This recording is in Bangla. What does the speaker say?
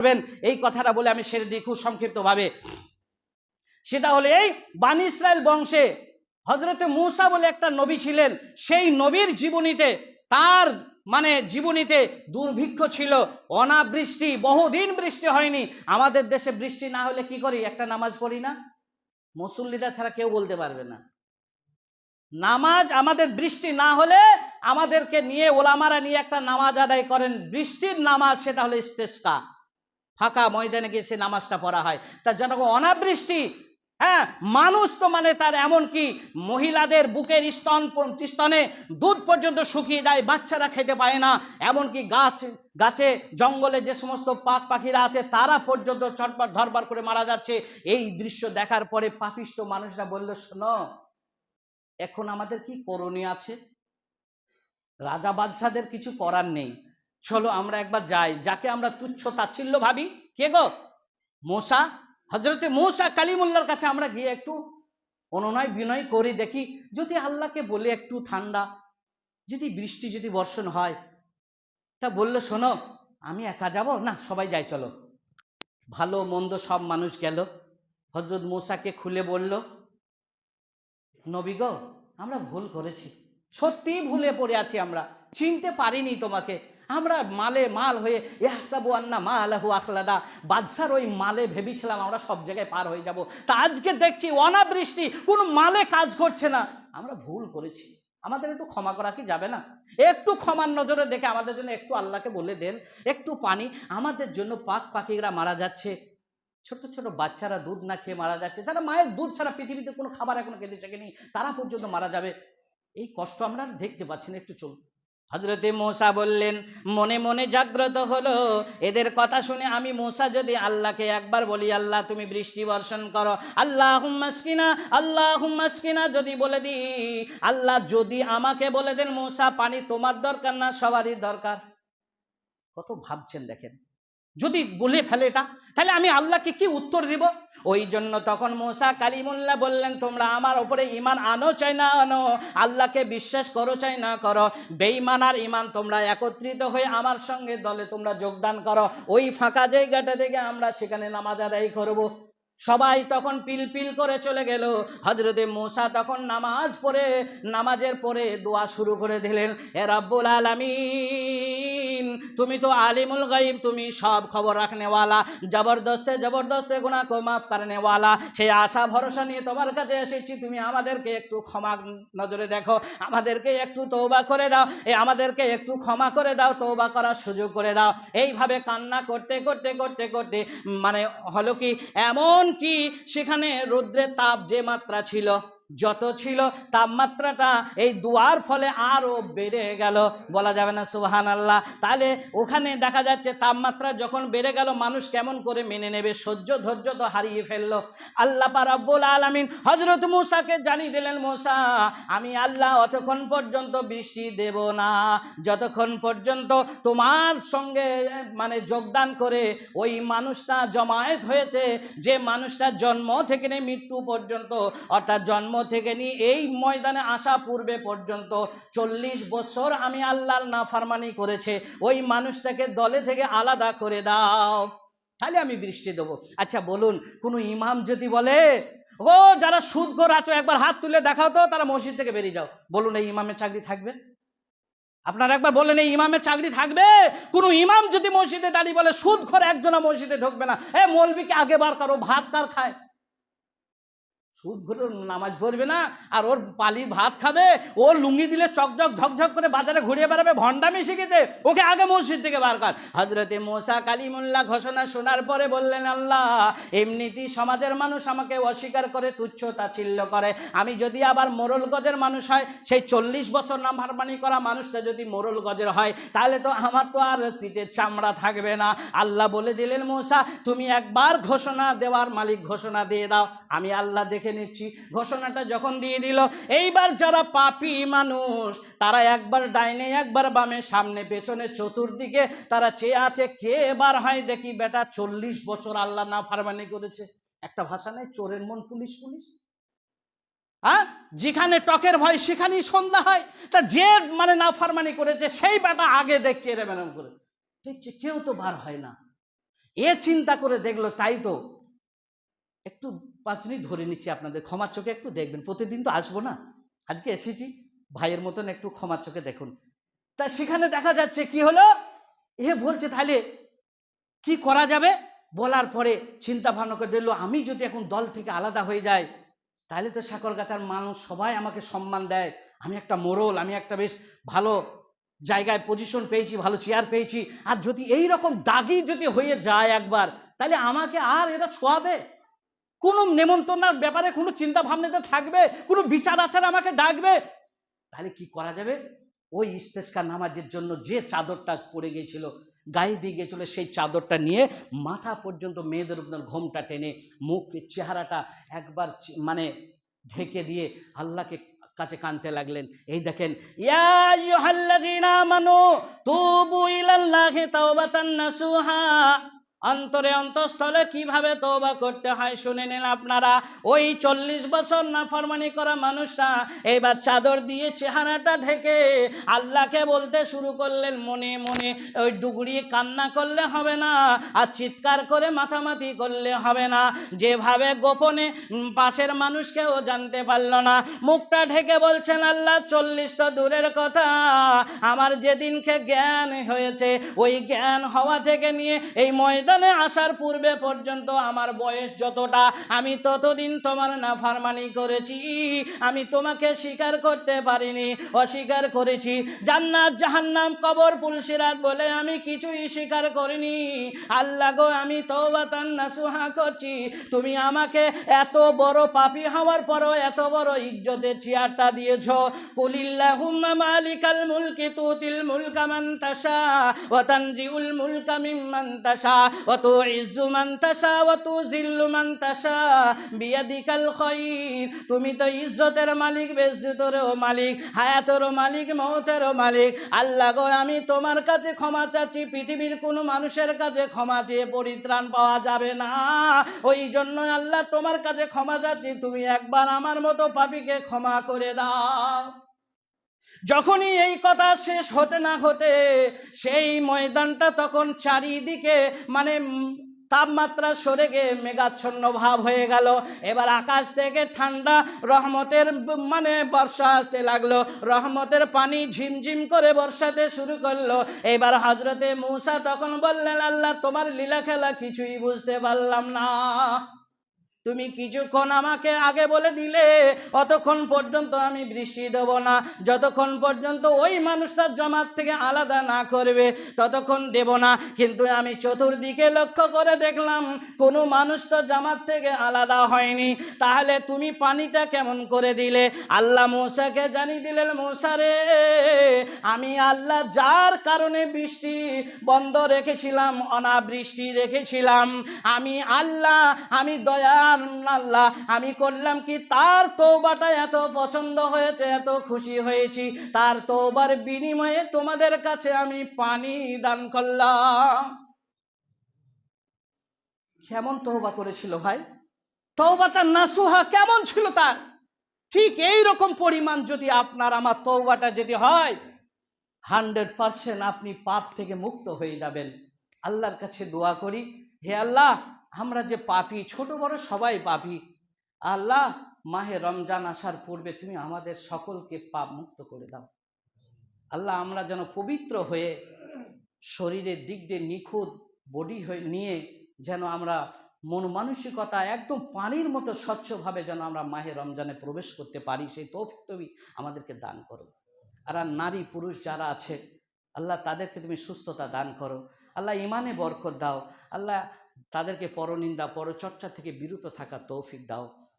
করবেন, এই কথাটা বলে আমি সেরে দিই খুব সংক্ষিপ্তভাবে। সেটা হলে এই বানি ইসরায়েল বংশে হজরতে মূসা বলে একটা নবী ছিলেন, সেই নবীর জীবনীতে, তার মানে জীবনীতে দুর্ভিক্ষ ছিল, অনাবৃষ্টি, বহুদিন বৃষ্টি হয়নি। আমাদের দেশে বৃষ্টি না হলে কি করি, একটা নামাজ পড়ি না? মুসল্লিরা ছাড়া কেউ বলতে পারবে না। নামাজ, আমাদের বৃষ্টি না হলে আমাদেরকে নিয়ে ওলামারা নিয়ে একটা নামাজ আদায় করেন। বৃষ্টির নামাজ, সেটা হলো ইস্তেস্কা ফাঁকা ময়দানে গিয়ে সে নামাজটা পড়া হয়। তা যেন অনাবৃষ্টি। হ্যাঁ মানুষ তো মানে তার এমন কি, মহিলাদের বুকের স্তন স্তনে দুধ পর্যন্ত শুকিয়ে যায়, বাচ্চারা খেতে পায় না। এমনকি গাছ, গাছে, জঙ্গলে যে সমস্ত পাক পাখিরা আছে, তারা পর্যন্ত চটপট ধরবার করে মারা যাচ্ছে। এই দৃশ্য দেখার পরে পাপিষ্ট মানুষরা বলল, শোনো, এখন আমাদের কি করণীয় আছে? রাজা বাদশাদের কিছু করার নেই। চলো আমরা একবার যাই, যাকে আমরা তুচ্ছ তাচ্ছিল্য ভাবি। কে গো? মোসা? হজরতে মোসা কালিমুল্লার কাছে আমরা গিয়ে একটু অনুনয় বিনয় করি, দেখি যদি আল্লাহকে বলে একটু ঠান্ডা, যদি বৃষ্টি, যদি বর্ষণ হয়, তা বলল, শোনো, আমি একা যাব? না, সবাই যাই চলো। ভালো, মন্দ সব মানুষ গেল। হজরত মোসাকে খুলে বলল, নবী গো, আমরা ভুল করেছি। সত্যি ভুলে পড়ে আছি আমরা। চিনতে পারিনি তোমাকে। আমরা মালে মাল হয়ে ইয়াসাবু আন্না মা আলাহু আখলাদা। বাদশার ওই মালে ভেবেছিলাম আমরা সব জায়গায় পার হয়ে যাব। তা আজকে দেখছি অনাবৃষ্টি, কোনো মালে কাজ করছে না। আমরা ভুল করেছি। আমাদের একটু ক্ষমা করা কি যাবে না? একটু ক্ষমার নজরে দেখে আমাদের জন্য একটু আল্লাহকে বলে দেন, একটু পানি। আমাদের জন্য পাক পাখিরা মারা যাচ্ছে। ছোট ছোট বাচ্চারা দুধ না খেয়ে মারা যাচ্ছে। যারা মায়ের দুধ ছাড়া পৃথিবীতে কোনো খাবার এখনও খেতে শেখেনি, তারা পর্যন্ত মারা যাবে। এই কষ্ট আমরা দেখতে পাচ্ছি না। একটু চল হজরতে মোসা বললেন, মনে মনে জাগ্রত হলো। এদের কথা শুনে আমি মোসা যদি আল্লাহকে একবার বলি, আল্লাহ তুমি বৃষ্টি বর্ষণ করো। আল্লাহ হুম্মাসকিনা আল্লাহ হুম্মাসকিনা যদি বলে দিই আল্লাহ যদি আমাকে বলে দেন, মোসা, পানি তোমার দরকার না, সবারই দরকার। কত ভাবছেন দেখেন। যদি বলে ফেলে এটা, তাহলে আমি আল্লাহকে কি উত্তর দিব? ওই জন্য তখন মোসা কালিমুল্লাহ বললেন, তোমরা আমার ওপরে ইমান আনো চাই না আনো, আল্লাহকে বিশ্বাস করো চাই না করো। বেঈমান আর ইমান তোমরা একত্রিত হয়ে আমার সঙ্গে দলে তোমরা যোগদান করো। ওই ফাঁকা জায়গাটা থেকে আমরা সেখানে নামাজ আদায় করব। সবাই তখন পিল পিল করে চলে গেল। হজরতে মোসা তখন নামাজ পড়ে, নামাজের পরে দোয়া শুরু করে দিলেন, এ রব্বুল আলামিন তুমি তো আলিমুল গাইব তুমি সব খবর রাখনেওয়ালা। জবরদস্তে জবরদস্তে গুণা কো মাফ করনেওয়ালা। সেই আশা, ভরসা নিয়ে তোমার কাছে এসেছি, তুমি আমাদেরকে একটু ক্ষমা নজরে দেখো, আমাদেরকে একটু তৌবা করে দাও এ আমাদেরকে একটু ক্ষমা করে দাও তৌবা করার সুযোগ করে দাও। এইভাবে কান্না করতে করতে করতে করতে মানে হলো কি এমন কি সেখানে রৌদ্রের তাপ যে মাত্রা ছিল যত ছিল তাপমাত্রাটা এই দুয়ার ফলে আরও বেড়ে গেল। বলা যাবে না সুহান আল্লাহ তাহলে ওখানে দেখা যাচ্ছে তাপমাত্রা যখন বেড়ে গেল, মানুষ কেমন করে মেনে নেবে? সহ্য ধৈর্য তো হারিয়ে ফেলল। আল্লাহ পারাব্বুল আলামিন হজরত মুসাকে জানিয়ে দিলেন, মুসা, আমি আল্লাহ অতক্ষণ পর্যন্ত বৃষ্টি দেব না। যতক্ষণ পর্যন্ত তোমার সঙ্গে মানে যোগদান করে ওই মানুষটা জমায়েত হয়েছে, যে মানুষটা জন্ম থেকে মৃত্যু পর্যন্ত, অর্থাৎ জন্ম থেকে নিয়ে এই ময়দানে আসা পূর্বে পর্যন্ত চল্লিশ বছর আমি আল্লাহর নাফারমানি করেছে। ওই মানুষটাকে দলে থেকে আলাদা করে দাও। তাহলে আমি বৃষ্টি দেবো। আচ্ছা বলুন, কোনো ইমাম যদি বলে ও যারা সুদ করে আছো, একবার হাত তুলে দেখাও তো, তারা মসজিদ থেকে বেরিয়ে যাও। বলুন, এই ইমামের চাকরি থাকবে? আপনারা একবার বললেন, এই ইমামের চাকরি থাকবে? কোন ইমাম যদি মসজিদে দাঁড়িয়ে বলে সুদ করে একজনা মসজিদে ঢুকবে না। এ মৌলবিকে আগে বার করো, ভাত কার খায়? সুদ ঘুরে, নামাজ পড়বে না, আর ওর পালি ভাত খাবে, ও লুঙ্গি দিলে চকঝক ঝকঝক করে বাজারে ঘুরিয়ে বেড়াবে, ভণ্ডামি শিখেছে, ওকে আগে মসজিদ থেকে বার কর। হজরতে মোসা কালিমুল্লাহ ঘোষণা শোনার পরে বললেন, আল্লাহ, এমনিতেই সমাজের মানুষ আমাকে অস্বীকার করে তুচ্ছ তাচ্ছিল্য করে। আমি যদি আবার মোরল গজের মানুষ হয়, সেই চল্লিশ বছর নাম হারমানি করা মানুষটা যদি মোরল গজের হয়, তাহলে তো আমার তো আর পিঠের চামড়া থাকবে না। আল্লাহ বলে দিলেন, মোসা, তুমি একবার ঘোষণা দেওয়ার মালিক ঘোষণা দিয়ে দাও। আমি আল্লাহ দেখে নিচ্ছি। ঘোষণাটা যখন দিয়ে দিল, এইবার যারা পাপি মানুষ, তারা একবার ডাইনে, একবার বামে, সামনে, পেছনে, চতুর্দিকে, তারা চেয়ে আছে, কে এবার হয় দেখি, বেটা চল্লিশ বছর আল্লাহ না ফারমানি করেছে। একটা ভাষা নেই, চোরের মন পুলিশ পুলিশ। হ্যাঁ? যেখানে টকের ভয়, সেখানেই সন্ধ্যা হয়। তা যে মানে না ফারমানি করেছে, সেই বেটা আগে দেখছে, এরম এরম করে। দেখছে, কেউ তো বার হয় না। এ চিন্তা করে দেখল, তাই তো। একটু পাঁচ মিনিট ধরে নিচ্ছি আপনাদের। ক্ষমার চোখে একটু দেখবেন। প্রতিদিন তো আসব না। আজকে এসেছি। ভাইয়ের মতন একটু ক্ষমার চোখে দেখুন। তা সেখানে দেখা যাচ্ছে কি হলো? এ বলছে তাহলে কি করা যাবে? বলার পরে চিন্তা ভাবনা করে দিল আমি যদি এখন দল থেকে আলাদা হয়ে যাই তাহলে তো সাকরগাছার মানুষ সবাই আমাকে সম্মান দেয়। আমি একটা মোরল আমি একটা বেশ ভালো জায়গায় পজিশন পেয়েছি, ভালো চেয়ার পেয়েছি। আর যদি এই রকম দাগি যদি হয়ে যায় একবার তাহলে আমাকে আর এরা ছোঁয়াবে? কোনো নেমন্তন্নার ব্যাপারে কোনো চিন্তা ভাবনাতে থাকবে? কোনো বিচার আচার আমাকে ডাকবে? তাহলে কি করা যাবে? ওই ইস্তেস্কার নামাজের জন্য যে চাদরটা পড়ে গিয়েছিল, গায়ে দিয়ে গিয়েছিল, সেই চাদরটা নিয়ে মাথা পর্যন্ত মেয়েদের উপর ঘোমটা টেনে, মুখ চেহারাটা একবার মানে ঢেকে দিয়ে আল্লাহকে কাছে কানতে লাগলেন। এই দেখেন, ইয়া আমানু, তুবু ইলাল্লাহি তাওবাতান নাসুহা। অন্তরে অন্তঃস্থলে কীভাবে তওবা করতে হয় শুনে নিন আপনারা। ওই চল্লিশ বছর না ফরমানি করা মানুষটা এবার চাদর দিয়ে চেহারাটা ঢেকে আল্লাহকে বলতে শুরু করলেন, মনে মনে ওই ডুগড়িয়ে কান্না করলে হবে না আর চিৎকার করে মাথামাতি করলে হবে না। যেভাবে গোপনে পাশের মানুষকেও জানতে পারল না। মুখটা ঢেকে বলছেন, আল্লাহ, চল্লিশ তো দূরের কথা। আমার যেদিনকে জ্ঞান হয়েছে, ওই জ্ঞান হওয়া থেকে নিয়ে এই ময়দানে আসার পূর্বে পর্যন্ত আমার বয়স যতটা, আমি ততদিন তোমার নাফারমানি করেছি। আমি তোমাকে স্বীকার করতে পারিনি, অস্বীকার করেছি। জান্নাত, জাহান্নাম, কবর, পুলসিরাত বলে আমি কিছুই স্বীকার করিনি। আল্লাহ গো, আমি তওবাতান নাসুহা করছি। তুমি আমাকে এত বড় পাপি হওয়ার পরও এত বড় ইজ্জতের চেয়ারটা দিয়েছ। কুলিল্লাহুম্মা মালিকাল মুলকি তুতিল মুলকা মান তাশা মুলকা মিম্মান মান তাশা ওয়া তুযিল্লু মান তাশা, বিয়াদিকাল খায়র তুমি তো ইজ্জতের মালিক, বেজ্জতেরও মালিক, হায়াতেরও মালিক, মৌতেরও মালিক। আল্লাহ গো, আমি তোমার কাছে ক্ষমা চাচ্ছি, পৃথিবীর কোনো মানুষের কাছে ক্ষমা চেয়ে পরিত্রাণ পাওয়া যাবে না। ওই জন্য আল্লাহ তোমার কাছে ক্ষমা চাচ্ছি, তুমি একবার আমার মতো পাপীকে ক্ষমা করে দাও। যখনই এই কথা শেষ হতে না হতে সেই ময়দানটা তখন চারিদিকে মানে তাপমাত্রা সরে গিয়ে মেঘাচ্ছন্ন ভাব হয়ে গেল। এবার আকাশ থেকে ঠান্ডা, রহমতের মানে বর্ষা আসতে লাগল। রহমতের পানি ঝিমঝিম করে বর্ষাতে শুরু করল। এবার হজরতে মূসা তখন বললেন, আল্লাহ, তোমার লীলা খেলা কিছুই বুঝতে পারলাম না। তুমি কিছুক্ষণ আমাকে আগে বলে দিলে, অতক্ষণ পর্যন্ত আমি বৃষ্টি দেবো না। যতক্ষণ পর্যন্ত ওই মানুষটা জমাত থেকে আলাদা না করবে, ততক্ষণ দেব না। কিন্তু আমি চতুর্দিকে লক্ষ্য করে দেখলাম, কোনো মানুষ তো জামাত থেকে আলাদা হয়নি। তাহলে তুমি পানিটা কেমন করে দিলে? আল্লাহ মৌসাকে জানিয়ে দিলেন মৌসারে আমি আল্লাহ যার কারণে বৃষ্টি বন্ধ রেখেছিলাম, অনাবৃষ্টি রেখেছিলাম। আমি আল্লাহ, আমি দয়ার আল্লাহ। আমি করলাম কি? তার তৌবাটা এত পছন্দ হয়েছে, এত খুশি হয়েছি। তার তৌবার বিনিময়ে তোমাদের কাছে আমি পানি দান করলাম। কেমন তৌবা করেছিল ভাই? তৌবাটা নাসুহা কেমন ছিল তার? ঠিক এই রকম পরিমাণ যদি আপনার আমার তৌবাটা যদি হয় হান্ড্রেড পারসেন্ট আপনি পাপ থেকে মুক্ত হয়ে যাবেন। আল্লাহর কাছে দোয়া করি, হে আল্লাহ, আমরা যে পাপি, ছোট বড় সবাই পাপি। আল্লাহ, মাহে রমজান আসার পূর্বে তুমি আমাদের সকলকে পাপ মুক্ত করে দাও। আল্লাহ, আমরা যেন পবিত্র হয়ে শরীরের দিক দিয়ে নিখুঁত বডি হয়ে নিয়ে যেন আমরা মন মানসিকতা একদম পানির মতো স্বচ্ছভাবে যেন আমরা মাহে রমজানে প্রবেশ করতে পারি, সেই তৌফিক তুমি আমাদেরকে দান করো। আর নারী, পুরুষ যারা আছে, আল্লাহ তাদেরকে তুমি সুস্থতা দান করো। আল্লাহ ইমানে বরকত দাও। আল্লাহ তাদেরকে পরনিন্দা, পরচর্চা থেকে বিরত থাকা তৌফিক দাও।